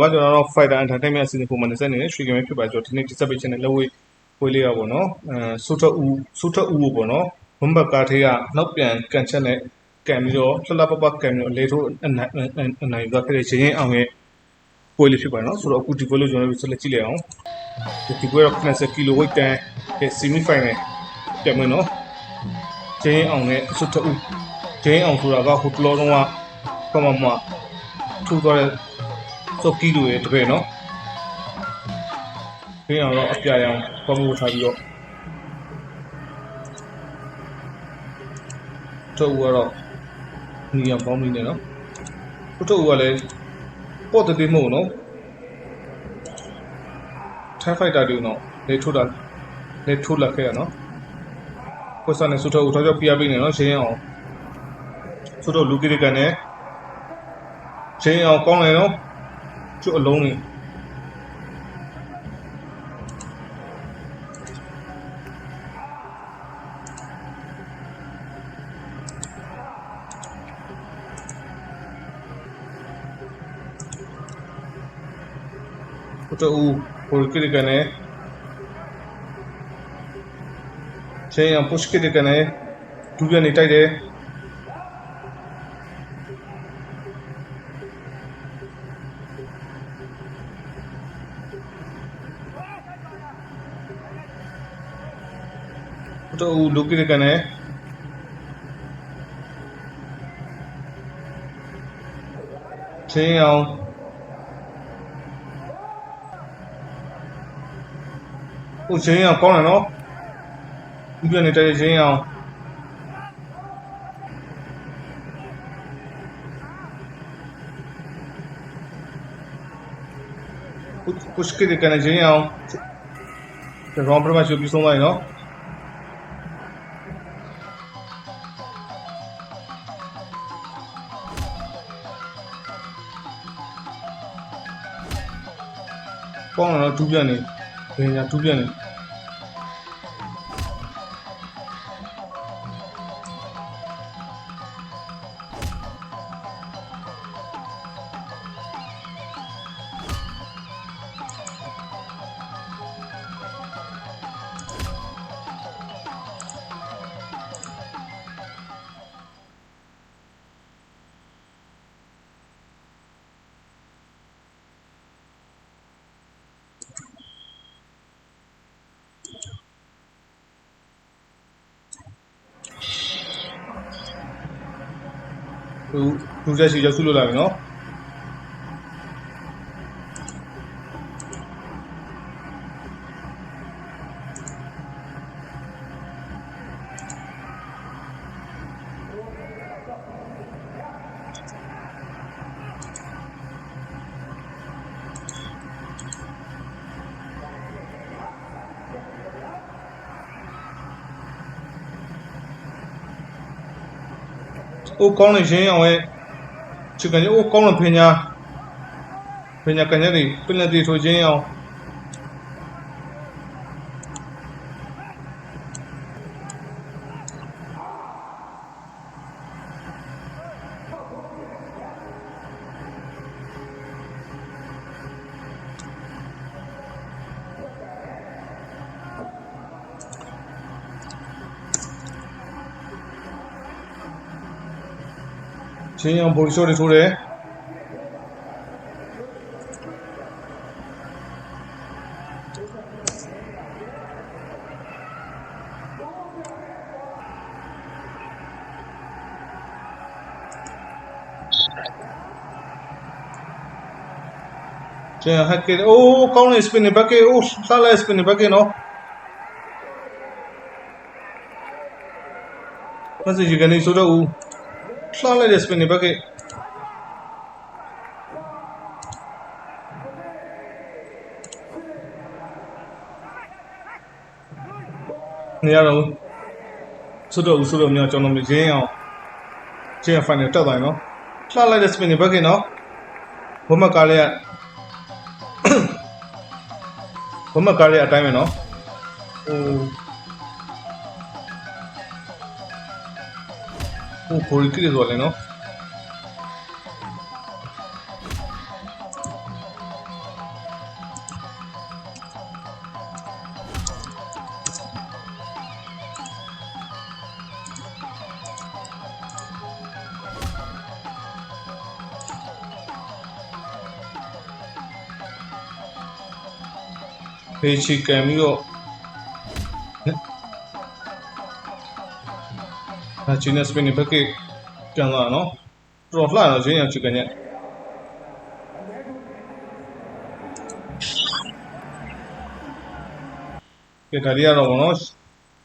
ဘာကျွန်တော်တို့ Fighter Entertainment အစီအစဉ်ပုံမှန်20နေရွှေကမဲဖြစ်ပါကျွန်တော်ဒီနေ့ဒီဆက်ပေးခြင်းနဲ့လက်ဝဲဝေးလေးရပါတော့အဲဆိုထဦးဆိုထဦးကိုပေါ့နော်ဝမ်ဘတ်ကာထေးကနောက်ပြန်ကန်ချက်နဲ့ကန်ပြီးတော့လှလှပပကန်ပြီးတော့လေထိုးအနိုင်အနိုင်သွားခဲ့တဲ့ချင်းချင်းအောင်ရဲ့ပွဲလေးဖြစ်ပါနော်ဆိုတော့အခုဒီပွဲလို့ကျွန်တော်တို့ဆက်လက်ကြည့်လိုက်အောင်ဒီပွဲတော့90ကီလိုဝိတ်တန်ရဲ့ semi final ပြန်မယ်နော်ချင်းချင်းအောင်နဲ့ဆိုထဦးချင်းချင်းအောင်ဆိုတာကဟိုတလောလုံးကပမမထူသွားတဲ့ စောကီလိုရဲ့တပည့်နော်ခင်းအောင်တော့အပြရအောင်ပမှုထားပြီးတော့တော့ကတော့နီယံပေါင်းမိနေနော်တော့ကလည်းပေါ့တည်းမဟုတ်နော်ထိုင်ဖိုက်တာတူနော်လေထိုးတာလေထိုးလက်ခဲ့ရနော်ကိုစနဲ့စူတော့ထောက်ကြောက်ပြပေးနေနော်ရှင်းအောင်စူတော့လူကြီးတွေကနေရှင်းအောင်ကောင်းတယ်နော်ကျွတ်အလုံးနေတူဟိုကိရကနေချင်းအောင် push ကိရကနေဒူရနေတိုက်တယ်တော့လူကိရကနေ ချင်းအောင်ဟိုချင်းအောင်ကောင်းတယ် နော်ဒီပြနေတဲ့ချင်းအောင်ကုစကိရကနေချင်းအောင်ရောင်းပရမရှိပြီးဆုံးလိုက် ပေါင်းတော့ဒူးပြနေဘယ်ညာဒူးပြနေ သူဒူးချက်ရှိရောက်စုလို့လာပြီနော် အိုးကောင်းနေရင်းအောင်ရဲ့ချစ်ကန်အိုးကောင်း နေဖင်ညာဖင်ညာကန်ရက်တွေပင်လက်တွေထိုးခြင်းအောင်ချင်းအောင်ဘော်ဒီရှိုးတွေထိုးတယ်ကျန်ဟက်ကအိုးကောင်းနေစပင်နေဘက်ကအိုးလှလိုက်စပင်နေဘက်ကနော်မစကြီးကနေဆိုတော့ဦး လှလိုက်တဲ့စပင်နေဘက်ကနေရတော့ဆိုတော့ဦးဆိုတော့မြောက်ကျွန်တော်မြင်ရင်းအောင်ကျင်းဖိုင်နယ်တက်သွားရင်နော်လှလိုက်တဲ့စပင်နေဘက်ကနော်ဘုမကားလေးကဘမကားရဲ့အတိုင်းပဲနော်ဟို Uh, col gridole, no? Hey chica, amigo, နော်ဖေးချီကန်ပြီးတော့အချင်းနဲ့စပင်းနေဘက်ကပြန်လာနော်တော်တော်လှတော့ချင်းရချီကန်ညက်ကဲဒါရီကတော့ဗောနော်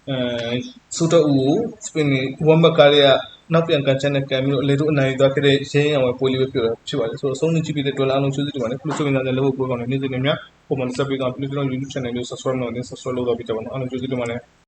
အဲစူတအူကိုစပင်းနေဝမ်ဘကာရီကနောက်ပြန်ကန်ချက်နဲ့ကန်ပြီးတော့အလေတို့အနိုင်သွားခဲ့တဲ့ရင်းအောင်ပဲပိုလီပဲဖြစ်တော့ဖြစ်ပါလေဆိုတော့အဆုံးသကြည့်ပြီးတဲ့တွဲလာအောင်ချူးစီတူပါလေခုလိုဆိုရင်လည်းလို့ပို့ကောင်းတယ်နေ့စဉ်နဲ့များပုံမှန်စပ်ပြီးတော့ပြည်တော် YouTube channel လေး subscribe လုပ်နေ subscribe လုပ်တော့ပြီးတော့အားလုံးချူးစီတူပါလေ